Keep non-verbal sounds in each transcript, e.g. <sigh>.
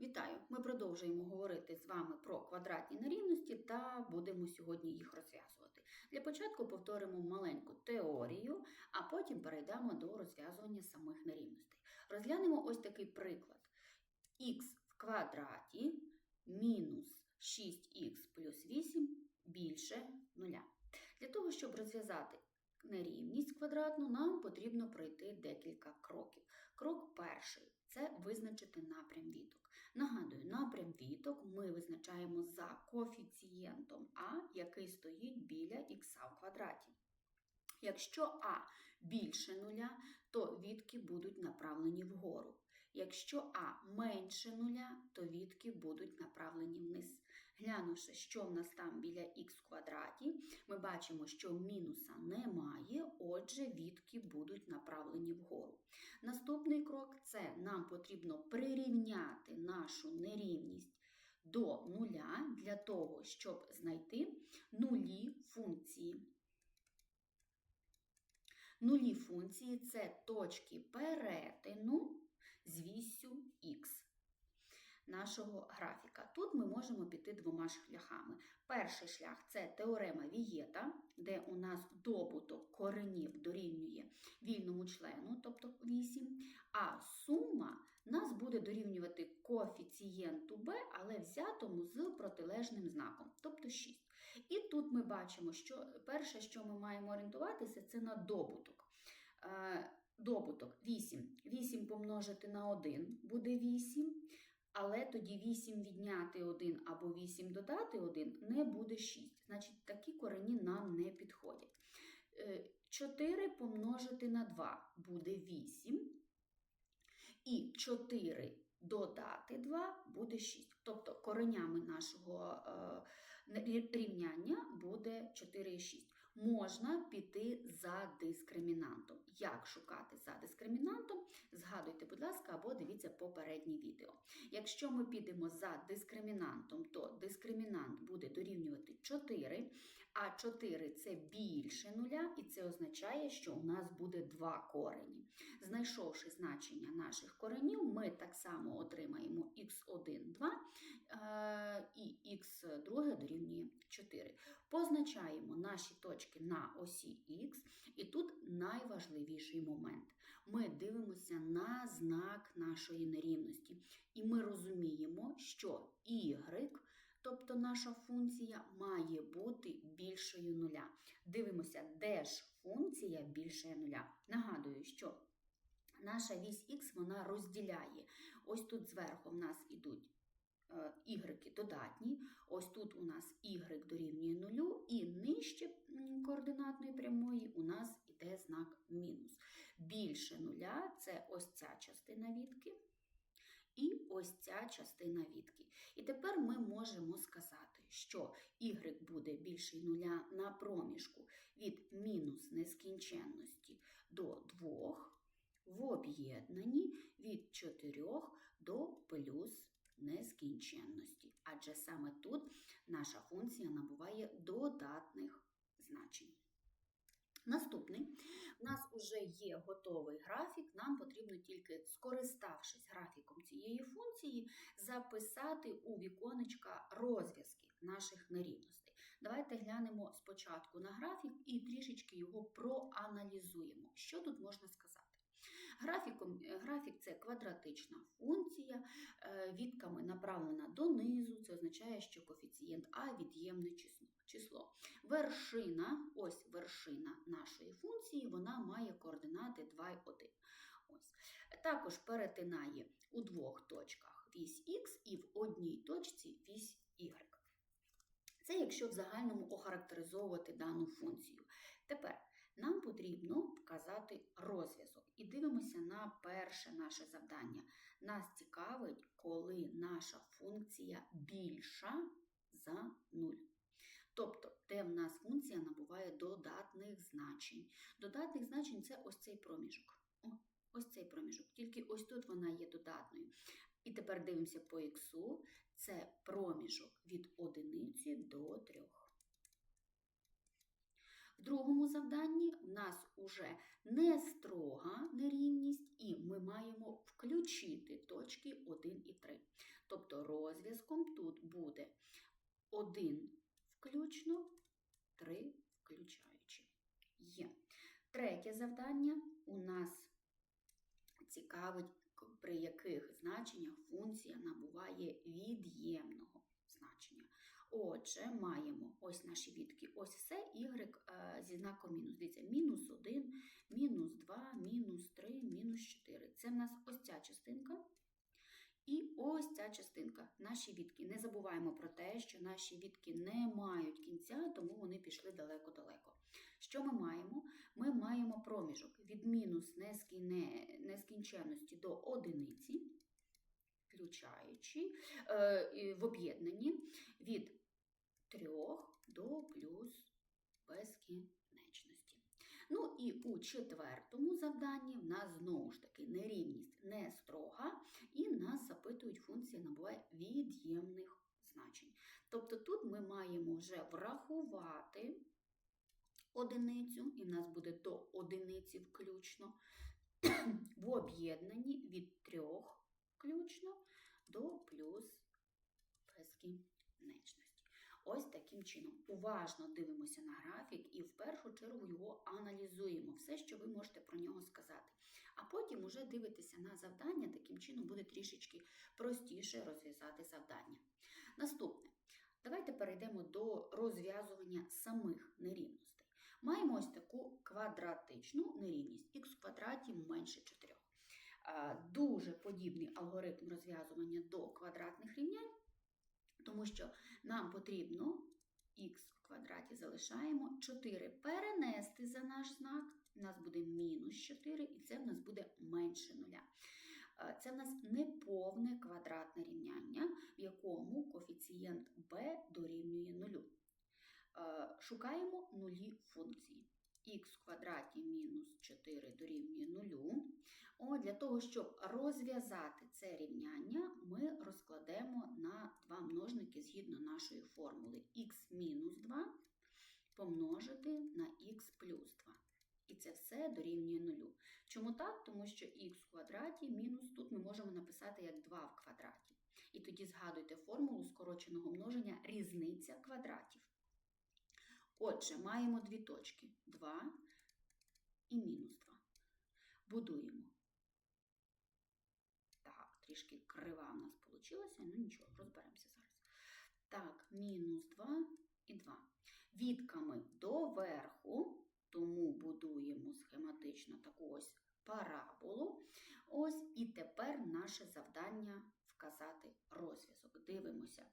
Вітаю! Ми продовжуємо говорити з вами про квадратні нерівності та будемо сьогодні їх розв'язувати. Для початку повторимо маленьку теорію, а потім перейдемо до розв'язування самих нерівностей. Розглянемо ось такий приклад. х в квадраті мінус 6х плюс 8 більше 0. Для того, щоб розв'язати нерівність квадратну, нам потрібно пройти декілька кроків. Крок перший це визначити напрям віток. Нагадую, напрям віток ми визначаємо за коефіцієнтом А, який стоїть біля х в квадраті. Якщо А більше нуля, то відки будуть направлені вгору. Якщо А менше нуля, то відки будуть направлені вниз. Глянувши, що в нас там біля х квадраті, ми бачимо, що мінуса немає, отже, відки будуть направлені вгору. Наступний крок це нам потрібно прирівняти нашу нерівність до нуля для того, щоб знайти нулі функції. Нулі функції це точки перетину з вісю х нашого графіка. Тут ми можемо піти двома шляхами. Перший шлях це теорема Вієта, де у нас добуток коренів дорівнює вільному члену, тобто 8, а сума нас буде дорівнювати коефіцієнту b, але взятому з протилежним знаком, тобто 6. І тут ми бачимо, що перше, що ми маємо орієнтуватися, це на добуток. Е, Добуток 8. 8 помножити на 1 буде 8. Але тоді 8 відняти 1 або 8 додати 1 не буде 6. Значить, такі корені нам не підходять. 4 помножити на 2 буде 8. І 4 додати 2 буде 6. Тобто коренями нашого е, рівняння буде 4 і 6. Можна піти за дискримінантом. Як шукати за дискримінантом? Згадуйте, будь ласка, або дивіться попереднє відео. Якщо ми підемо за дискримінантом, то дискримінант буде дорівнювати 4, а 4 це більше нуля, і це означає, що у нас буде 2 корені. Знайшовши значення наших коренів, ми так само отримаємо х1, 2 і х2 дорівнює 4. Позначаємо наші точки на осі Х, і тут найважливіший момент. Ми дивимося на знак нашої нерівності, і ми розуміємо, що y, тобто наша функція, має бути більшою нуля. Дивимося, де ж функція більше нуля. Нагадую, що наша вісь Х вона розділяє. Ось тут зверху в нас ідуть y додатні. Ось тут у нас y дорівнює нулю, і нижче координатної прямої у нас іде знак мінус. Більше нуля це ось ця частина відки. І ось ця частина відки. І тепер ми можемо сказати, що y буде більший нуля на проміжку від мінус нескінченності до 2, в об'єднанні від 4 до плюс нескінченності, адже саме тут наша функція набуває додатних значень. Наступний, у нас вже є готовий графік, нам потрібно тільки, скориставшись графіком цієї функції, записати у віконечка розв'язки наших нерівностей. Давайте глянемо спочатку на графік і трішечки його проаналізуємо. Що тут можна сказати? Графіком, Графік це квадратична функція, відками направлена донизу, це означає, що коефіцієнт А від'ємне число. Вершина, ось вершина нашої функції, вона має координати 2 і 1. Ось. Також перетинає у двох точках вісь Х і в одній точці вісь Y. Це якщо в загальному охарактеризовувати дану функцію. Тепер нам потрібно вказати розв'язок. І дивимося на перше наше завдання. Нас цікавить, коли наша функція більша за 0. Тобто, де в нас функція набуває додатних значень. Додатних значень це ось цей проміжок. О, Ось цей проміжок. Тільки ось тут вона є додатною. І тепер дивимося по х, це проміжок від одиниці до 3. В другому завданні в нас уже не строга нерівність, і ми маємо включити точки 1 і 3. Тобто розв'язком тут буде 1 включно, 3 включаючи. Є. Третє завдання у нас цікавить, при яких значеннях функція набуває від'ємного значення. Отже, маємо ось наші відки. Ось все y е, зі знаком мінус. Дивіться, мінус 1, мінус 2, мінус 3, мінус 4. Це в нас ось ця частинка. І ось ця частинка, наші відки. Не забуваємо про те, що наші відки не мають кінця, тому вони пішли далеко-далеко. Що ми маємо? Ми маємо проміжок від мінус нескінченності до одиниці, включаючи е, в об'єднанні від 3 до плюс безкінечності. Ну і у четвертому завданні в нас знову ж таки нерівність не строга, і нас запитують функція набуває від'ємних значень. Тобто тут ми маємо вже врахувати одиницю, і в нас буде до одиниці включно, <clears throat> в об'єднанні від 3 включно до плюс безкінечності. Ось таким чином. Уважно дивимося на графік і в першу чергу його аналізуємо, все, що ви можете про нього сказати. А потім уже дивитеся на завдання, таким чином буде трішечки простіше розв'язати завдання. Наступне. Давайте перейдемо до розв'язування самих нерівностей. Маємо ось таку квадратичну нерівність х в квадраті менше 4. Дуже подібний алгоритм розв'язування до квадратних рівнянь, тому що нам потрібно х в квадраті залишаємо 4 перенести за наш знак. У нас буде мінус 4, і це в нас буде менше нуля. Е, Це в нас неповне квадратне рівняння, в якому коефіцієнт b дорівнює нулю. Е, Шукаємо нулі функції. х в квадраті мінус 4 дорівнює нулю. О, для того, щоб розв'язати це рівняння, ми розкладемо на два множники згідно нашої формули. х мінус 2 помножити на х плюс 2. І це все дорівнює нулю. Чому так? Тому що х в квадраті мінус тут ми можемо написати як 2 в квадраті. І тоді згадуйте формулу скороченого множення різниця квадратів. Отже, маємо дві точки 2 і мінус 2. Будуємо. Так, трішки крива у нас вийшла, ну нічого, розберемося зараз. Так, мінус 2 і 2. Відками доверху, тому будуємо схематично таку ось параболу. Ось і тепер наше завдання вказати розв'язок. Дивимося.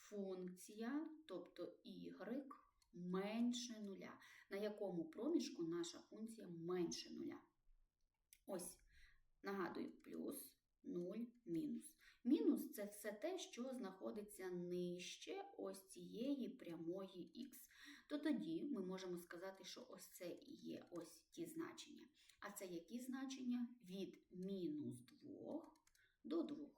Функція, тобто y, менше нуля. На якому проміжку наша функція менше нуля? Ось, нагадую, плюс 0, мінус. Мінус це все те, що знаходиться нижче ось цієї прямої х. То тоді ми можемо сказати, що ось це і є ось ті значення. А це які значення? Від мінус 2 до 2.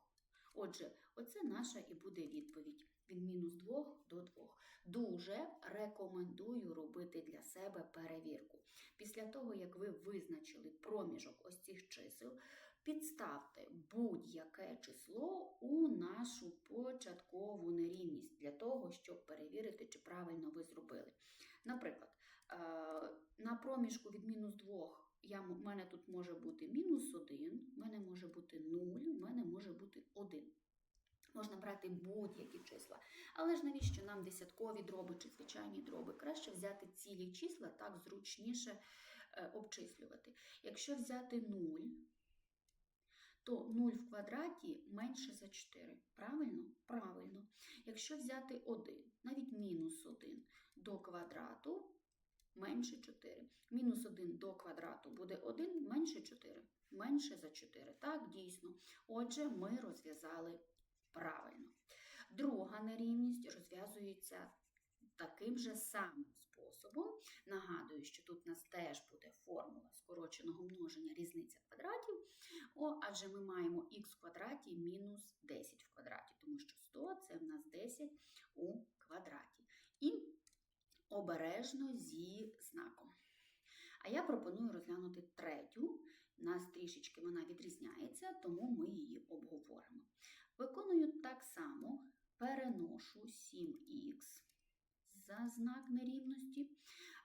Отже, оце наша і буде відповідь від мінус 2 до 2. Дуже рекомендую робити для себе перевірку. Після того, як ви визначили проміжок ось цих чисел, підставте будь-яке число у нашу початкову нерівність для того, щоб перевірити, чи правильно ви зробили. Наприклад, е, на проміжку від мінус 2 я, в мене тут може бути мінус 1, в мене може бути 0, в мене може бути 1. Можна брати будь-які числа. Але ж навіщо нам десяткові дроби чи звичайні дроби? Краще взяти цілі числа, так зручніше е, обчислювати. Якщо взяти 0, то 0 в квадраті менше за 4. Правильно? Правильно. Якщо взяти 1, навіть мінус 1 до квадрату менше 4. Мінус 1 до квадрату буде 1 менше 4. Менше за 4. Так, дійсно. Отже, ми розв'язали правильно. Друга нерівність розв'язується таким же самим способом. Нагадую, що тут у нас теж буде формула скороченого множення різниця квадратів. О, адже ми маємо х в квадраті мінус 10 в квадраті, тому що 100 це в нас 10 у квадраті. І обережно зі знаком. А я пропоную розглянути третю. Нас трішечки вона відрізняється, тому ми її обговоримо. Виконую так само переношу 7х за знак нерівності.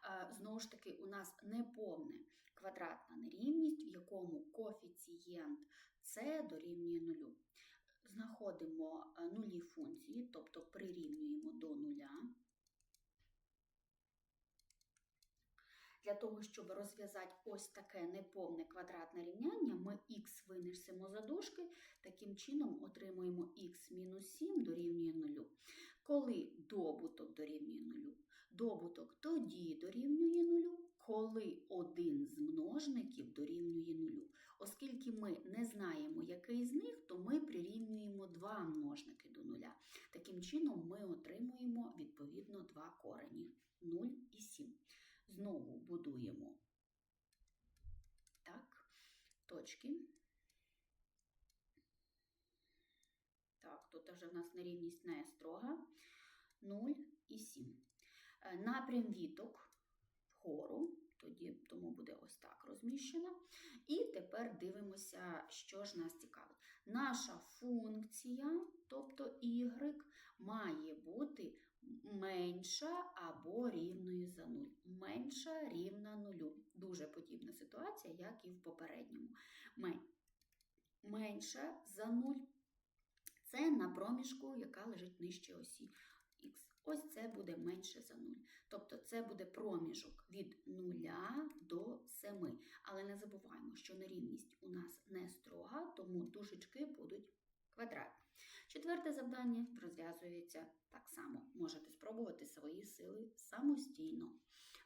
Е, Знову ж таки, у нас неповне квадратна нерівність, в якому коефіцієнт С дорівнює нулю. Знаходимо е, нулі функції, тобто прирівнюємо до нуля. Для того, щоб розв'язати ось таке неповне квадратне рівняння, ми х винесемо за дужки, таким чином отримуємо х мінус 7 дорівнює 0. Коли добуток дорівнює 0? Добуток тоді дорівнює 0, коли один з множників дорівнює 0. Оскільки ми не знаємо, який з них, то ми прирівнюємо два множники до нуля. Таким чином ми отримуємо відповідно два корені 0 і 7. Знову будуємо так, точки. Так, тут вже в нас нерівність не строга. 0 і 7. Е, Напрям віток вгору, тоді тому буде ось так розміщено. І тепер дивимося, що ж нас цікавить. Наша функція, тобто y, має бути менша або рівною за 0. Менша рівна нулю. Дуже подібна ситуація, як і в попередньому. Менша за 0 це на проміжку, яка лежить нижче осі х. Ось це буде менше за 0. Тобто це буде проміжок від 0 до 7. Але не забуваємо, що нерівність у нас не строга, тому дужечки будуть квадратні. Четверте завдання розв'язується так само. Можете спробувати свої сили самостійно.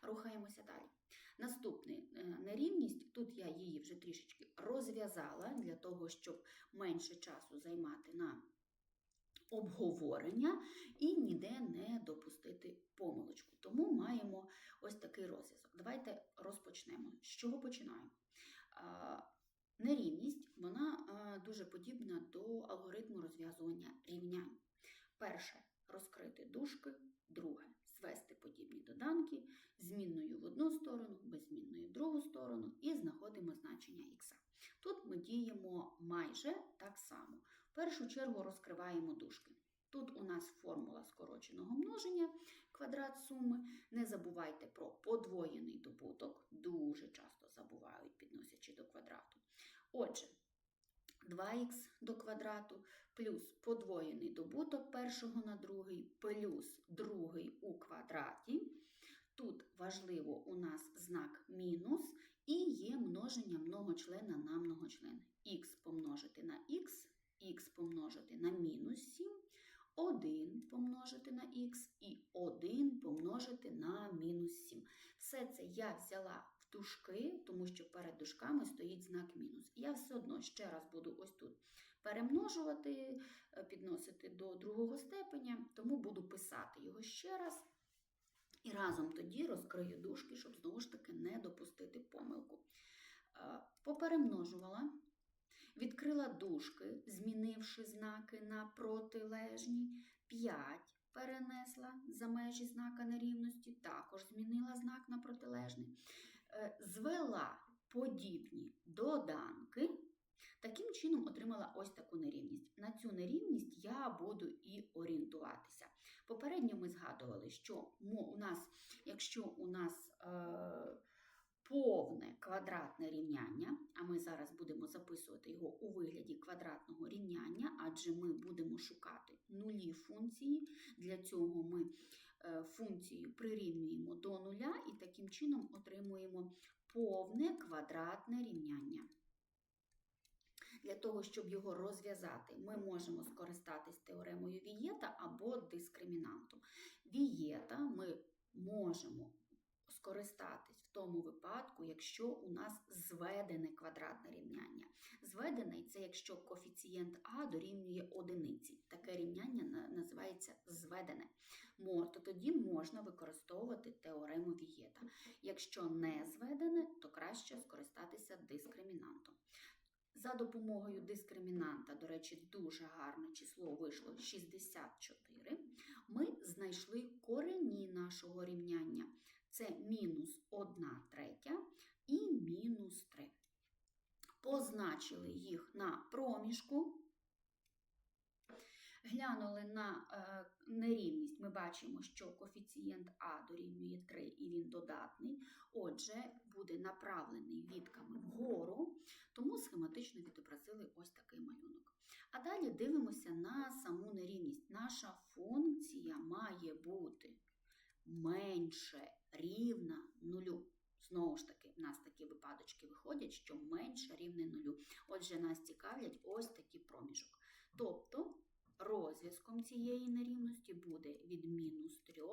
Рухаємося далі. Наступна нерівність, тут я її вже трішечки розв'язала для того, щоб менше часу займати на обговорення і ніде не допустити помилочку. Тому маємо ось такий розв'язок. Давайте розпочнемо. З чого починаємо? Нерівність вона дуже подібна до алгоритму розв'язування рівнянь. Перше розкрити дужки, друге звести подібні доданки змінною в одну сторону, беззмінною в другу сторону і знаходимо значення х. Тут ми діємо майже так само. В першу чергу розкриваємо дужки. Тут у нас формула скороченого множення, квадрат суми. Не забувайте про подвоєний добуток, дуже часто забувають, підносячи до квадрату. Отже, 2х до квадрату плюс подвоєний добуток першого на другий, плюс другий у квадраті. Тут важливо у нас знак мінус і є множення многочлена на многочлен. х помножити на х, х помножити на мінус 7, 1 помножити на х і 1 помножити на мінус 7. Все це я взяла в дужки, тому що перед дужками стоїть знак мінус. Я все одно ще раз буду ось тут перемножувати, підносити до другого степеня, тому буду писати його ще раз. І разом тоді розкрию дужки, щоб знову ж таки не допустити помилку. Поперемножувала, відкрила дужки, змінивши знаки на протилежні, 5 перенесла за межі знака нерівності, також змінила знак на протилежний, е, звела подібні доданки. Таким чином отримала ось таку нерівність. На цю нерівність я буду і орієнтуватися. Попередньо ми згадували, що у нас, якщо у нас е, повне квадратне рівняння, а ми зараз будемо записувати його у вигляді квадратного рівняння, адже ми будемо шукати нулі функції. Для цього ми е, функцію прирівнюємо до нуля і таким чином отримуємо повне квадратне рівняння. Для того, щоб його розв'язати, ми можемо скористатись теоремою Вієта або дискримінантом. Вієта ми можемо скористатись в тому випадку, якщо у нас зведене квадратне рівняння. Зведений це якщо коефіцієнт А дорівнює одиниці. Таке рівняння називається зведене. То тоді можна використовувати теорему Вієта. Якщо не зведене, то краще скористатися дискримінантом. За допомогою дискримінанта, до речі, дуже гарне число вийшло 64. Ми знайшли корені нашого рівняння. Це мінус 1 третя і мінус 3. Позначили їх на проміжку. глянули на е, нерівність, ми бачимо, що коефіцієнт А дорівнює 3 і він додатний. Отже, буде направлений вітками вгору, тому схематично відобразили ось такий малюнок. А далі дивимося на саму нерівність. Наша функція має бути менше рівна нулю. Знову ж таки, в нас такі випадочки виходять, що менше рівне нулю. Отже, нас цікавлять ось такий проміжок. Тобто розв'язком цієї нерівності буде від мінус 3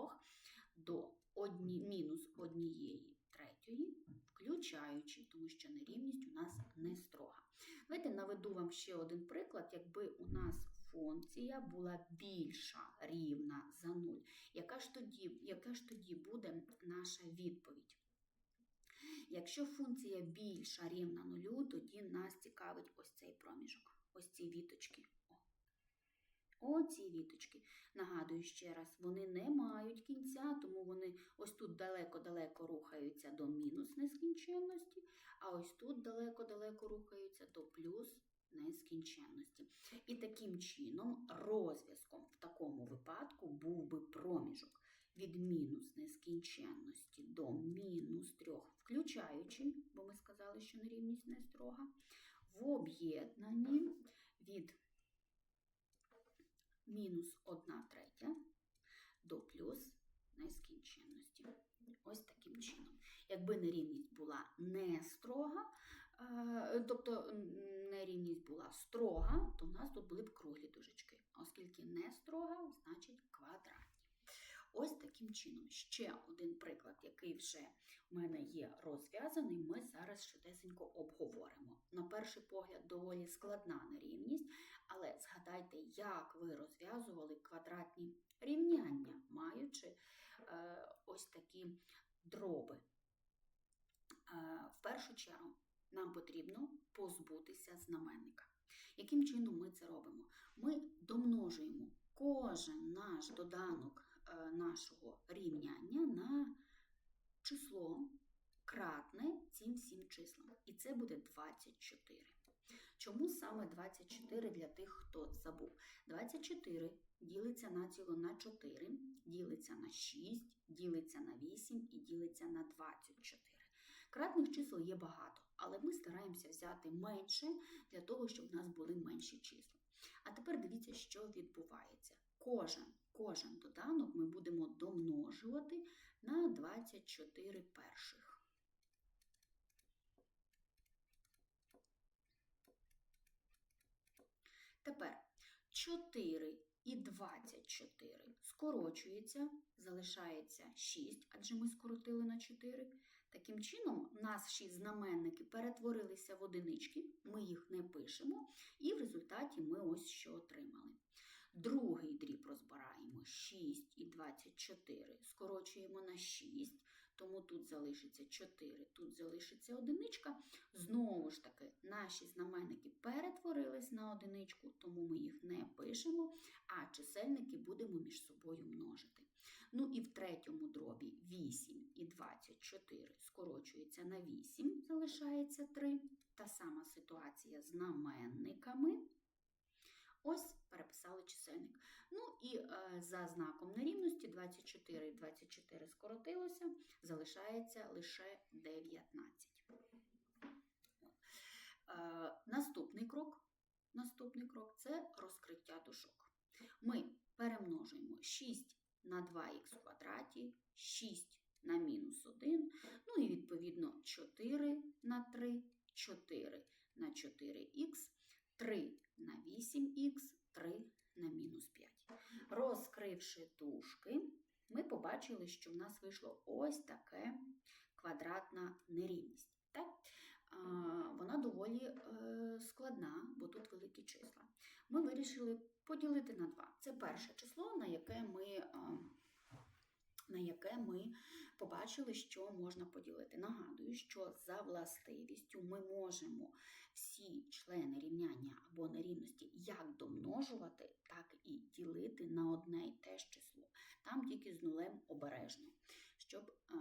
до одні, мінус однієї третьої, включаючи, тому що нерівність у нас не строга. Давайте наведу вам ще один приклад, якби у нас функція була більша рівна за 0. Яка ж тоді, яка ж тоді буде наша відповідь? Якщо функція більша рівна нулю, тоді нас цікавить ось цей проміжок, ось ці віточки. Оці віточки. Нагадую ще раз, вони не мають кінця, тому вони ось тут далеко-далеко рухаються до мінус нескінченності, а ось тут далеко-далеко рухаються до плюс нескінченності. І таким чином розв'язком в такому випадку був би проміжок від мінус нескінченності до мінус 3, включаючи, бо ми сказали, що нерівність не строга, в об'єднанні від мінус 1 третя до плюс нескінченності. Ось таким чином. Якби нерівність була не строга, тобто нерівність була строга, то в нас тут були б круглі дужечки. Оскільки не строга, значить квадратні. Ось таким чином. Ще один приклад, який вже в мене є розв'язаний, ми зараз швидесенько обговоримо. На перший погляд, доволі складна нерівність, але згадайте, як ви розв'язували квадратні рівняння, маючи е, ось такі дроби. Е, в першу чергу нам потрібно позбутися знаменника. Яким чином ми це робимо? Ми домножуємо кожен наш доданок е, нашого рівняння на число кратне цим всім числам. І це буде 24. Чому саме 24 для тих, хто забув? 24 ділиться націло на 4, ділиться на 6, ділиться на 8 і ділиться на 24. Кратних чисел є багато, але ми стараємося взяти менше для того, щоб в нас були менші числа. А тепер дивіться, що відбувається. Кожен, кожен доданок ми будемо домножувати на 24 перших. Тепер 4 і 24 скорочується, залишається 6, адже ми скоротили на 4. Таким чином, наші знаменники перетворилися в одинички, ми їх не пишемо, і в результаті ми ось що отримали. Другий дріб розбираємо 6 і 24, скорочуємо на 6, тому тут залишиться 4, тут залишиться одиничка. Знову ж таки, наші знаменники перетворились на одиничку, тому ми їх не пишемо, а чисельники будемо між собою множити. Ну і в третьому дробі 8 і 24 скорочується на 8, залишається 3. Та сама ситуація з знаменниками. Ось переписали чисельник. Ну і е, за знаком нерівності 24 і 24 скоротилося, залишається лише 19. Е, наступний крок наступний крок це розкриття дужок. Ми перемножуємо 6 на 2х в квадраті, 6 на мінус 1, ну і відповідно 4 на 3, 4 на 4х, 3 на 8х, 3 на мінус 5. Розкривши дужки, ми побачили, що в нас вийшло ось таке квадратна нерівність. Так? Вона доволі е, складна, бо тут великі числа. Ми вирішили поділити на 2. Це перше число, на яке ми на яке ми побачили, що можна поділити. Нагадую, що за властивістю ми можемо всі члени рівняння або нерівності як домножувати, так і ділити на одне і те ж число. Там тільки з нулем обережно, щоб а,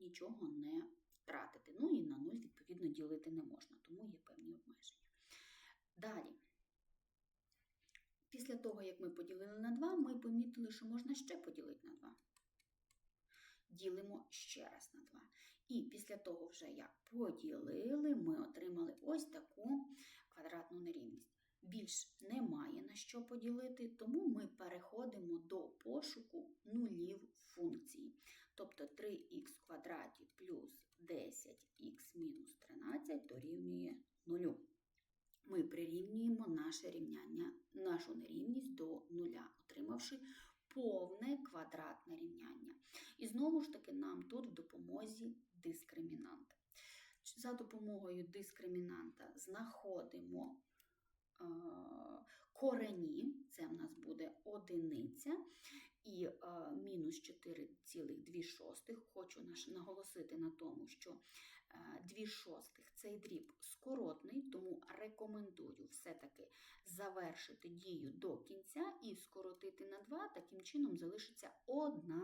нічого не втратити. Ну і на нуль, відповідно, ділити не можна, тому є певні обмеження. Далі. Після того, як ми поділили на 2, ми помітили, що можна ще поділити на 2. Ділимо ще раз на 2. І після того, вже як поділили, ми отримали ось таку квадратну нерівність. Більш немає на що поділити, тому ми переходимо до пошуку нулів функції. Тобто 3х в квадраті плюс 10х мінус 13 дорівнює 0. Ми прирівнюємо наше рівняння, нашу нерівність до нуля, отримавши повне квадратне рівняння. І знову ж таки, нам тут в допомозі дискримінант. За допомогою дискримінанта знаходимо е, корені, це в нас буде одиниця, і е, мінус 4,2. Хочу наголосити на тому, що 2 шостих цей дріб скоротний, тому рекомендую все-таки завершити дію до кінця і скоротити на 2, таким чином залишиться 1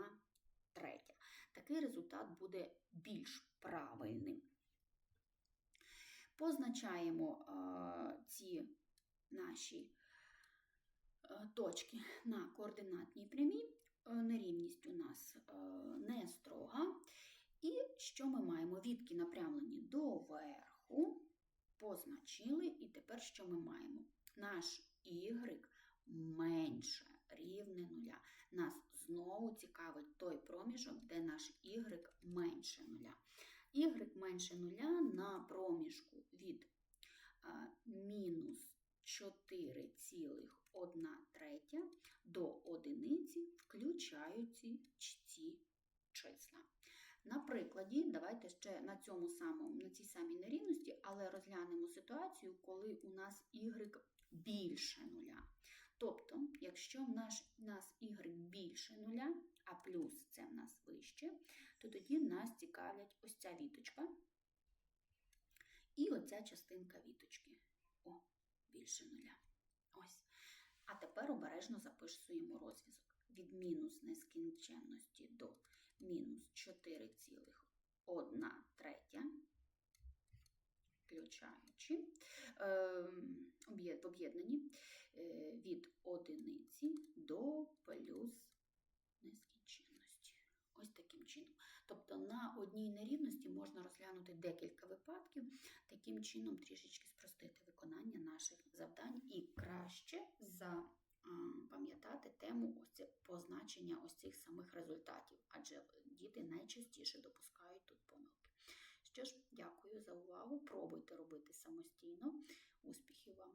третя. Такий результат буде більш правильним. Позначаємо е, ці наші е, точки на координатній прямій. Е, Нерівність у нас е, не строга. І що ми маємо? Відки напрямлені доверху, позначили, і тепер що ми маємо? Наш y менше рівне нуля. Нас знову цікавить той проміжок, де наш y менше нуля. y менше нуля на проміжку від мінус 4,1 третя до одиниці, включаючи ці числа. На прикладі, давайте ще на цьому самому, на цій самій нерівності, але розглянемо ситуацію, коли у нас y більше нуля. Тобто, якщо в наш, нас y більше нуля, а плюс це в нас вище, то тоді нас цікавлять ось ця віточка і оця частинка віточки. О, більше нуля. Ось. А тепер обережно записуємо розв'язок від мінус нескінченності до мінус 4,1 третя, включаючи ем, в об'єднанні е, від одиниці до плюс нескінченності. Ось таким чином. Тобто на одній нерівності можна розглянути декілька випадків, таким чином трішечки спростити виконання наших завдань і краще запам'ятати тему ось позначення ось цих самих результатів, адже діти найчастіше допускають тут помилки. Що ж, дякую за увагу. Пробуйте робити самостійно. Успіхів вам!